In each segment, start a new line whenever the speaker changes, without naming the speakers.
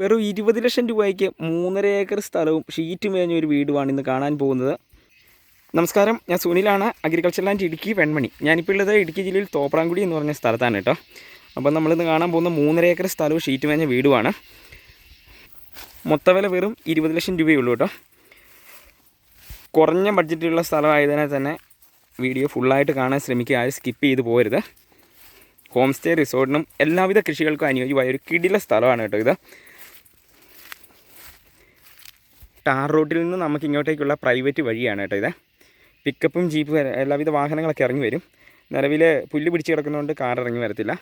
വെറും ഇരുപത് ലക്ഷം രൂപയ്ക്ക് മൂന്നര ഏക്കർ സ്ഥലവും ഷീറ്റ് മേഞ്ഞ ഒരു വീടുമാണ് ഇന്ന് കാണാൻ പോകുന്നത്. നമസ്കാരം. ഞാൻ സുനിലാണ്. Agriculture land Idukki Venmani. ഞാനിപ്പോൾ ഉള്ളത് ഇടുക്കി ജില്ലയിൽ തോപ്രാങ്കുടി എന്ന് പറഞ്ഞ സ്ഥലത്താണ് കേട്ടോ. അപ്പോൾ നമ്മളിന്ന് കാണാൻ പോകുന്ന മൂന്നര ഏക്കർ സ്ഥലവും ഷീറ്റ് മേഞ്ഞ വീടുമാണ്. മൊത്തവില വെറും ഇരുപത് ലക്ഷം രൂപയേ ഉള്ളൂ കേട്ടോ. കുറഞ്ഞ ബഡ്ജറ്റിലുള്ള സ്ഥലമായതിനാൽ തന്നെ വീഡിയോ ഫുള്ളായിട്ട് കാണാൻ ശ്രമിക്കുക. ആരും സ്കിപ്പ് ചെയ്ത് പോരുത് ഹോം സ്റ്റേ റിസോർട്ടിനും എല്ലാവിധ കൃഷികൾക്കും അനുയോജ്യമായ ഒരു കിടില സ്ഥലമാണ് കേട്ടോ ഇത്. ടാർ റോഡിൽ നിന്ന് നമുക്ക് ഇങ്ങോട്ടേക്കുള്ള പ്രൈവറ്റ് വഴിയാണ് കേട്ടോ ഇത്. പിക്കപ്പും ജീപ്പ് എല്ലാവിധ വാഹനങ്ങളൊക്കെ ഇറങ്ങി വരും. നിലവിൽ പുല്ല് പിടിച്ച് കിടക്കുന്നതുകൊണ്ട് കാർ ഇറങ്ങി വരത്തില്ല.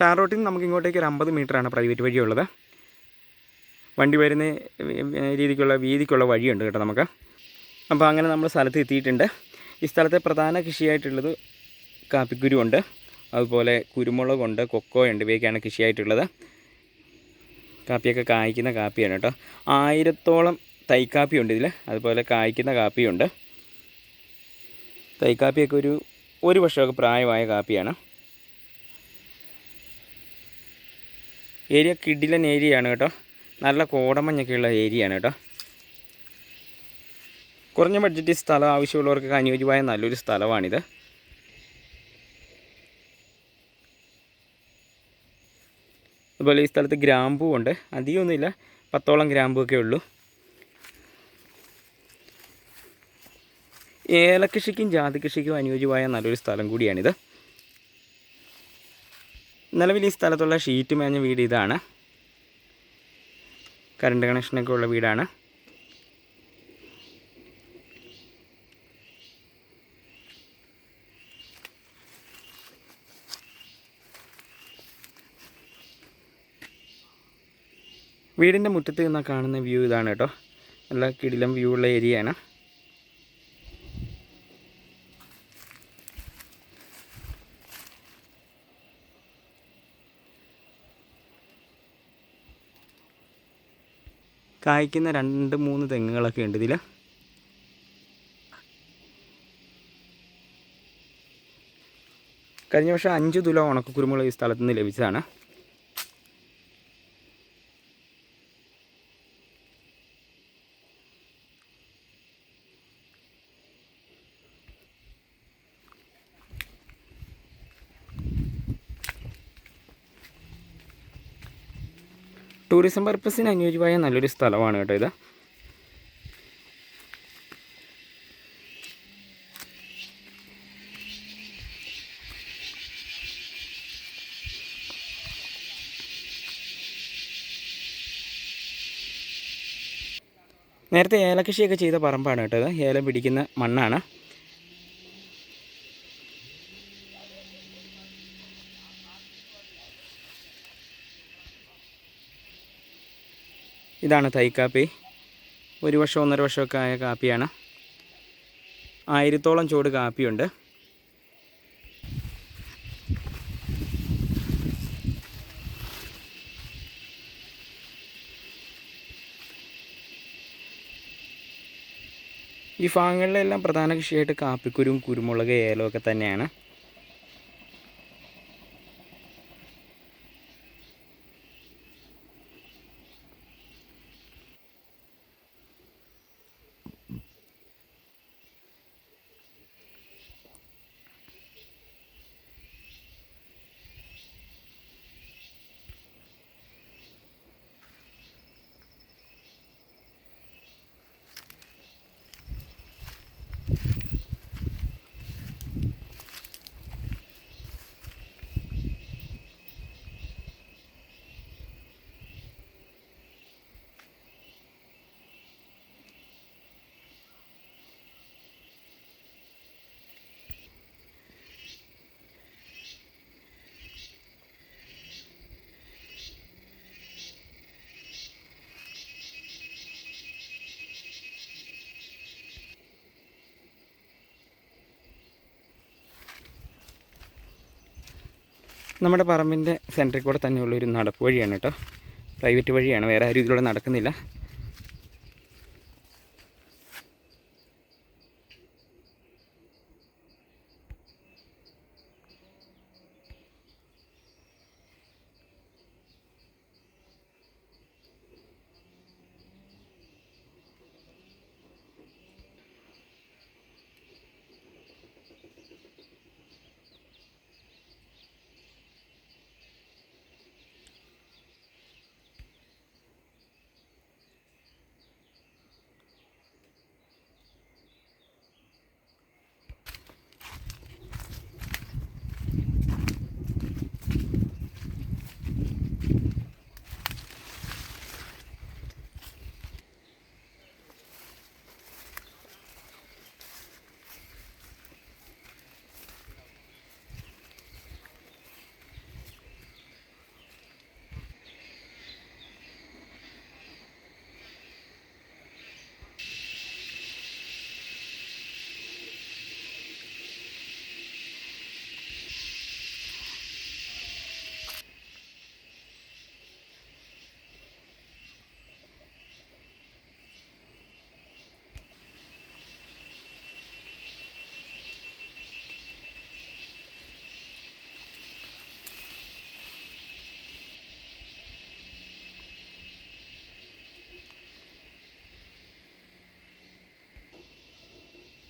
ടാർ റോഡിൽ നിന്ന് നമുക്ക് ഇങ്ങോട്ടേക്ക് ഒരു അമ്പത് മീറ്ററാണ് പ്രൈവറ്റ് വഴിയുള്ളത്. വണ്ടി വരുന്ന രീതിക്കുള്ള വീതിക്കുള്ള വഴിയുണ്ട് കേട്ടോ നമുക്ക്. അപ്പോൾ അങ്ങനെ നമ്മൾ സ്ഥലത്ത് എത്തിയിട്ടുണ്ട്. ഈ സ്ഥലത്തെ പ്രധാന കൃഷിയായിട്ടുള്ളത് കാപ്പിക്കുരു ഉണ്ട്. അതുപോലെ കുരുമുളകുണ്ട് കൊക്കോയുണ്ട് ഇവയൊക്കെയാണ് കൃഷിയായിട്ടുള്ളത്. കാപ്പിയൊക്കെ കായ്ക്കുന്ന കാപ്പിയാണ് കേട്ടോ. ആയിരത്തോളം തൈക്കാപ്പിയുണ്ട് ഇതിൽ അതുപോലെ കായ്ക്കുന്ന കാപ്പിയുണ്ട്. തൈക്കാപ്പിയൊക്കെ ഒരു ഒരു വർഷമൊക്കെ പ്രായമായ കാപ്പിയാണ്. ഏരിയ കിടിലൻ ഏരിയയാണ് കേട്ടോ. നല്ല കോടമഞ്ഞൊക്കെയുള്ള ഏരിയയാണ് കേട്ടോ. കുറഞ്ഞ ബഡ്ജറ്റിൽ സ്ഥലം ആവശ്യമുള്ളവർക്കൊക്കെ അനുയോജ്യമായ നല്ലൊരു സ്ഥലമാണിത്. അതുപോലെ ഈ സ്ഥലത്ത് ഗ്രാമ്പൂ ഉണ്ട് അധികമൊന്നുമില്ല. പത്തോളം ഗ്രാമ്പൂ ഒക്കെ ഉള്ളൂ. ഏലകൃഷിക്കും ജാതി കൃഷിക്കും അനുയോജ്യമായ നല്ലൊരു സ്ഥലം കൂടിയാണിത്. നിലവിൽ ഈ സ്ഥലത്തുള്ള ഷീറ്റ് മേഞ്ഞ വീട് ഇതാണ്. കറണ്ട് കണക്ഷനൊക്കെ ഉള്ള വീടാണ്. വീടിന്റെ മുറ്റത്ത് നിന്നാൽ കാണുന്ന വ്യൂ ഇതാണ് കേട്ടോ. നല്ല കിടിലം വ്യൂ ഉള്ള ഏരിയയാണ് കായ്ക്കുന്ന രണ്ട് മൂന്ന് തെങ്ങുകളൊക്കെ ഉണ്ട് ഇതിൽ കഴിഞ്ഞ വർഷം അഞ്ച് തുല ഉണക്കക്കുരുമുളക് ഈ സ്ഥലത്ത് നിന്ന് ലഭിച്ചതാണ്. ടൂറിസം പർപ്പസിന് അനുയോജ്യമായ നല്ലൊരു സ്ഥലമാണ് കേട്ടോ ഇത്. നേരത്തെ ഏലകൃഷിയൊക്കെ ചെയ്ത പറമ്പാണ് കേട്ടോ ഇത്. ഏലം പിടിക്കുന്ന മണ്ണാണ്. ഇതാണ് തൈക്കാപ്പി ഒരു വർഷം ഒന്നര വർഷമൊക്കെ ആയ കാപ്പിയാണ് ആയിരത്തോളം ചൂട് കാപ്പിയുണ്ട് ഈ ഭാഗങ്ങളിലെല്ലാം പ്രധാന കൃഷിയായിട്ട് കാപ്പിക്കുരും കുരുമുളക് ഏലമൊക്കെ തന്നെയാണ്. നമ്മുടെ പറമ്പിന്റെ സെന്ററിൽ കൂടെ തന്നെയുള്ള ഒരു നടപ്പ് വഴിയാണ് കേട്ടോ. പ്രൈവറ്റ് വഴിയാണ് വേറെ ആരും ഇതിലൂടെ നടക്കുന്നില്ല.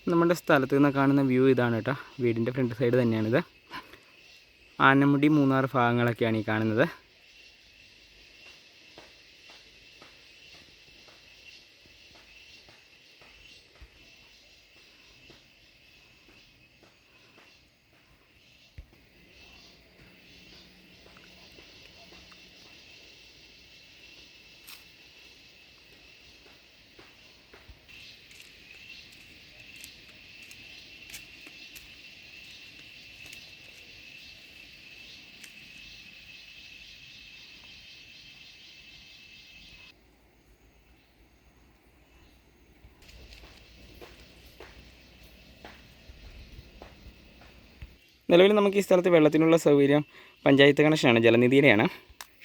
നമ്മുടെ സ്ഥലത്ത് നിന്ന് കാണുന്ന വ്യൂ ഇതാണ് കേട്ടോ. വീടിന്റെ ഫ്രണ്ട് സൈഡ് തന്നെയാണിത്. ആനമുടി മൂന്നാർ ഭാഗങ്ങളൊക്കെയാണ് ഈ കാണുന്നത്. നിലവിൽ നമുക്ക് ഈ സ്ഥലത്ത് വെള്ളത്തിനുള്ള സൗകര്യം പഞ്ചായത്ത് കണക്ഷനാണ് ജലനിധിയുടെയാണ്.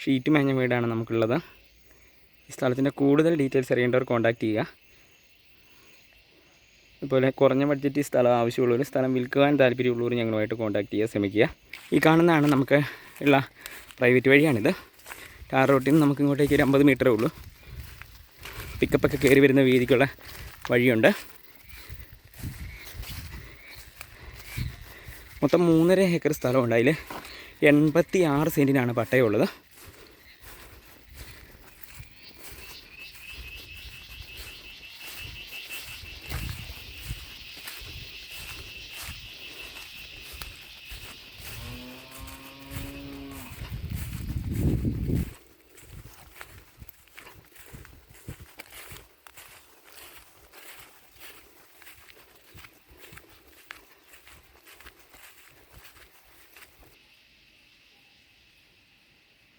ഷീറ്റ് മേഞ്ഞ വീടാണ് നമുക്കുള്ളത്. ഈ സ്ഥലത്തിന്റെ കൂടുതൽ ഡീറ്റെയിൽസ് അറിയേണ്ടവർ കോൺടാക്റ്റ് ചെയ്യുക. അതുപോലെ കുറഞ്ഞ ബഡ്ജറ്റ് സ്ഥലം ആവശ്യമുള്ളവർ സ്ഥലം വിൽക്കുവാൻ താല്പര്യമുള്ളവർ ഞങ്ങളുമായിട്ട് കോൺടാക്ട് ചെയ്യാൻ ശ്രമിക്കുക. ഈ കാണുന്നതാണ് നമുക്ക് ഉള്ള പ്രൈവറ്റ് വഴിയാണിത്. ടാർ റോട്ടിൽ നിന്ന് നമുക്ക് ഇങ്ങോട്ടേക്ക് ഒരു അമ്പത് മീറ്ററേ ഉള്ളൂ. പിക്കപ്പൊക്കെ കയറി വരുന്ന വീതിക്കുള്ള വഴിയുണ്ട്. മൊത്തം മൂന്നര ഏക്കർ സ്ഥലമുണ്ട് അതിൽ എൺപത്തി ആറ് സെന്റിനാണ് പട്ടയമുള്ളത്.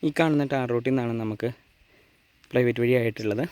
ഈ കാണുന്ന ടാർ റൂട്ടിൽ നിന്നാണ് നമുക്ക് പ്രൈവറ്റ് വഴിയായിട്ടുള്ളത്